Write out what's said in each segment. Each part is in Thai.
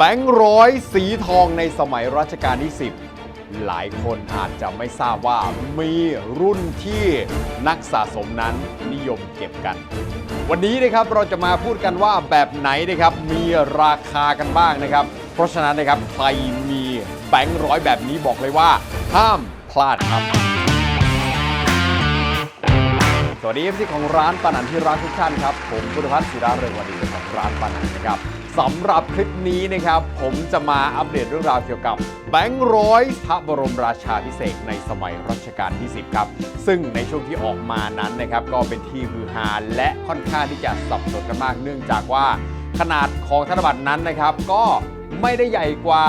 แบงค์ร้อยสีทองในสมัยรัชกาลที่ 10 หลายคนอาจจะไม่ทราบว่ามีรุ่นที่นักสะสมนั้นนิยมเก็บกัน วันนี้นะครับเราจะมาพูดกันว่าแบบไหนนะครับมีราคากันบ้างนะครับ เพราะฉะนั้นนะครับใครมีแบงค์ร้อยแบบนี้บอกเลยว่า ห้ามพลาดครับ สวัสดีเอฟซีของร้านปานันที่รักทุกท่านครับ ผมพุทธพัฒน์ศิราเริงวันดีของร้านปานันนะครับ สำหรับคลิปนี้นะครับ ผมจะมาอัปเดตเรื่องราวเกี่ยวกับแบงค์ร้อยพระบรมราชาภิเศษในสมัยรัชกาลที่ 10 ครับ ซึ่งในช่วงที่ออกมานั้นนะครับ ก็เป็นที่ฮือฮาและค่อนข้างที่จะสับสนกันมาก เนื่องจากว่าขนาดของธนบัตรนั้นนะครับ ก็ไม่ได้ใหญ่กว่า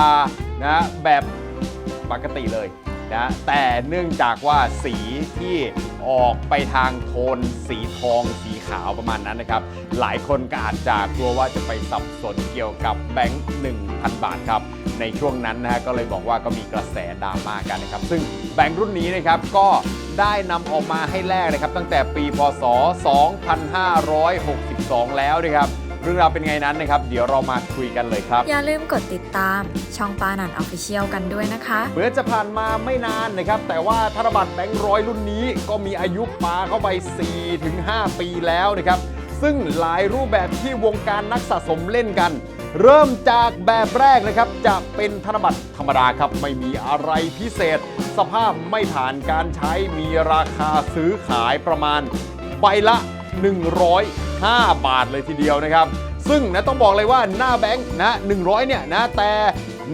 นะแบบปกติเลย นะแต่เนื่องจากว่าสีที่ออกไปทางโทน สีทองสีขาวประมาณนั้นนะครับ หลายคนก็อาจจะกลัวว่าจะไปสับสนเกี่ยวกับแบงค์1,000 บาทครับ ในช่วงนั้นนะฮะก็เลยบอกว่าก็มีกระแสดราม่ากันนะครับ ซึ่งแบงค์รุ่นนี้นะครับก็ได้นำออกมาให้แลกนะครับ ตั้งแต่ปีพศ 2562 แล้วนะครับ เรื่องราวเป็นไงนั้นนะครับ เดี๋ยวเรามาคุยกันเลยครับ อย่าลืมกดติดตาม ช่องปานันออฟฟิเชียลกันด้วยนะคะเหมือนจะผ่านมาไม่นานนะครับ แต่ว่าธนบัตรแบงค์ร้อยรุ่นนี้ก็มีอายุปาเข้าไป 4-5 ปีแล้วนะครับ ซึ่งหลายรูปแบบที่วงการนักสะสมเล่นกัน เริ่มจากแบบแรกนะครับ จะเป็นธนบัตรธรรมดาครับ ไม่มีอะไรพิเศษ สภาพไม่ผ่านการใช้มีราคาซื้อขายประมาณใบละ 5 บาทเลยทีเดียวนะครับ ซึ่งนะต้องบอกเลยว่าหน้าแบงค์นะ100 เนี่ยนะแต่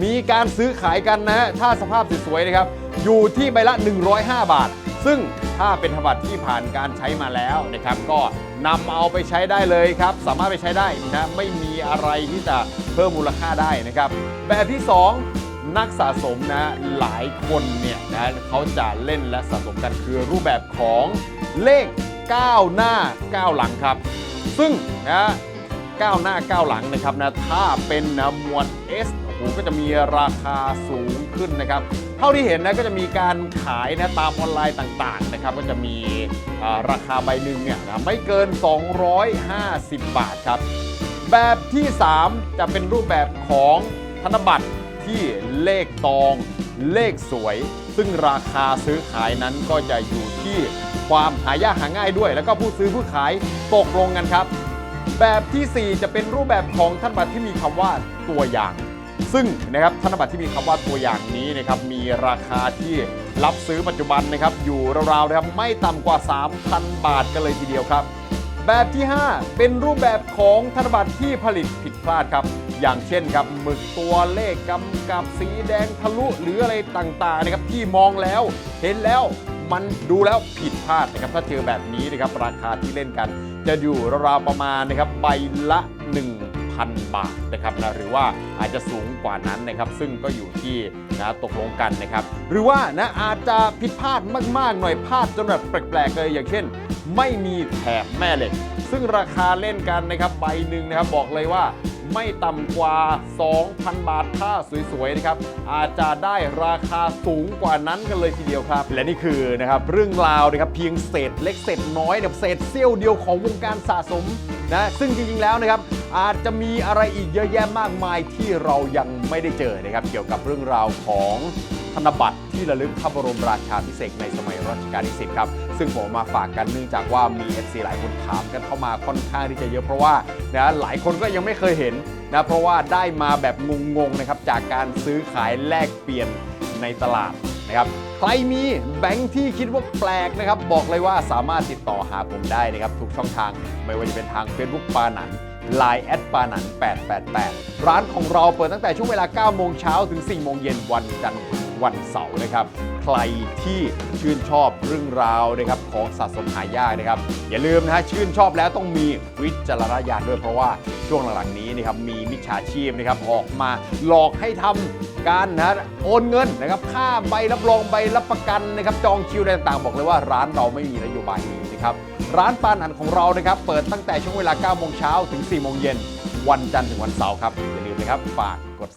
มีการซื้อขายกันนะฮะถ้าสภาพสวยๆนะครับ อยู่ที่ใบละ 105 บาท ซึ่งถ้าเป็นธนบัตรที่ผ่านการใช้มาแล้วนะครับ ก็นำเอาไปใช้ได้เลยครับ สามารถไปใช้ได้นะไม่มีอะไรที่จะเพิ่มมูลค่าได้นะครับ แบบที่ 2นักสะสมนะหลายคนเนี่ยนะเขาจะเล่นและสะสมกันคือรูปแบบของเลข 9 หน้า 9 หลังครับ ซึ่งนะก้าวหน้าก้าวหลังนะครับนะถ้าเป็นนะมวล S โอ้โหก็จะมีราคาสูงขึ้นนะครับ เท่าที่เห็นนะก็จะมีการขายนะตามออนไลน์ต่างๆนะครับ ก็จะมีราคาใบหนึ่งเนี่ยนะไม่เกิน 250 บาทครับ แบบที่ 3 จะเป็นรูปแบบของธนบัตร ที่เลขตอง เลขสวย ซึ่งราคาซื้อขายนั้นก็จะอยู่ที่ความหายากหาง่ายด้วย แล้วก็ผู้ซื้อผู้ขายตกลงกันครับ แบบทีสี่4 จะเป็นรูปแบบของธนบัตรที่มีคำว่าตัวอย่าง ซึ่งนะครับธนบัตรที่มีคำว่าตัวอย่างนี้นะครับมีราคาที่รับซื้อปัจจุบันนะครับอยู่ราวๆนะครับไม่ต่ำกว่า 3,000 บาทกันเลยทีเดียวครับ แบบที่ 5 เป็นรูปแบบของธนบัตรที่ผลิตผิดพลาดครับ อย่างเช่นครับหมึกตัวเลขกำกับสีแดงทะลุหรืออะไรต่างๆนะครับที่มองแล้วเห็นแล้วมันดูแล้วผิดพลาดนะครับถ้าเจอแบบนี้นะครับราคาที่เล่นกัน จะอยู่ราวประมาณนะครับใบละ 1,000 บาทนะครับนะหรือว่าอาจจะสูงกว่านั้นนะครับซึ่งก็อยู่ที่นะตกลงกันนะครับ หรือว่านะอาจจะผิดพลาดมากๆ หน่อยพลาดจนแบบแปลกๆเลยอย่างเช่น ไม่มีแถบแม่เหล็ก ซึ่งราคาเล่นกันนะครับใบหนึ่งนะครับบอกเลยว่า ไม่ต่ำกว่า 2,000 บาทถ้าสวยๆนะครับอาจจะได้ราคาสูงกว่านั้นกันเลยทีเดียวครับ และนี่คือนะครับเรื่องราวนะครับเพียงเศษเล็กเศษน้อยแบบเศษเสี้ยวเดียวของวงการสะสมนะซึ่งจริงๆแล้วนะครับอาจจะมีอะไรอีกเยอะแยะมากมายที่เรายังไม่ได้เจอนะครับเกี่ยวกับเรื่องราวของธนบัตรที่ระลึกพระบรมราชาภิเศษในสมัยรัชกาลที่ 10 ครับ ซึ่งผมมาฝากกันเนื่องจากว่ามี FC หลายคนถามกันเข้ามาค่อนข้างที่จะเยอะเพราะว่านะหลายคนก็ยังไม่เคยเห็นนะเพราะว่าได้มาแบบงงๆนะครับจากการซื้อขายแลกเปลี่ยนในตลาดนะครับใครมีแบงค์ที่คิดว่าแปลกนะครับ บอกเลยว่าสามารถติดต่อหาผมได้นะครับ ทุกช่องทางไม่ว่าจะเป็นทาง Facebook ปาหนัน Line แอดปาหนัน888 ร้านของเราเปิดตั้งแต่ช่วงเวลา 9 โมงเช้าถึง 4 โมงเย็นวันจันทร์ วันเสาร์นะครับ ใครที่ชื่นชอบเรื่องราวนะครับของสะสมหายากนะครับอย่าลืมนะฮะชื่นชอบแล้วต้องมีวิจารณญาณด้วยเพราะว่าช่วงหลังๆนี้นะครับมีมิจฉาชีพนะครับออกมาหลอกให้ทำการนะโอนเงินนะครับค่าใบรับรองใบรับประกันนะครับจองคิวอะไรต่างๆ บอกเลยว่าร้านเราไม่มีนโยบายนี้นะครับร้านปานอันของเรานะครับเปิดตั้งแต่ช่วงเวลา9โมงเช้าถึง4โมงเย็นวันจันทร์ถึงวันเสาร์ครับอย่าลืมนะครับฝากกด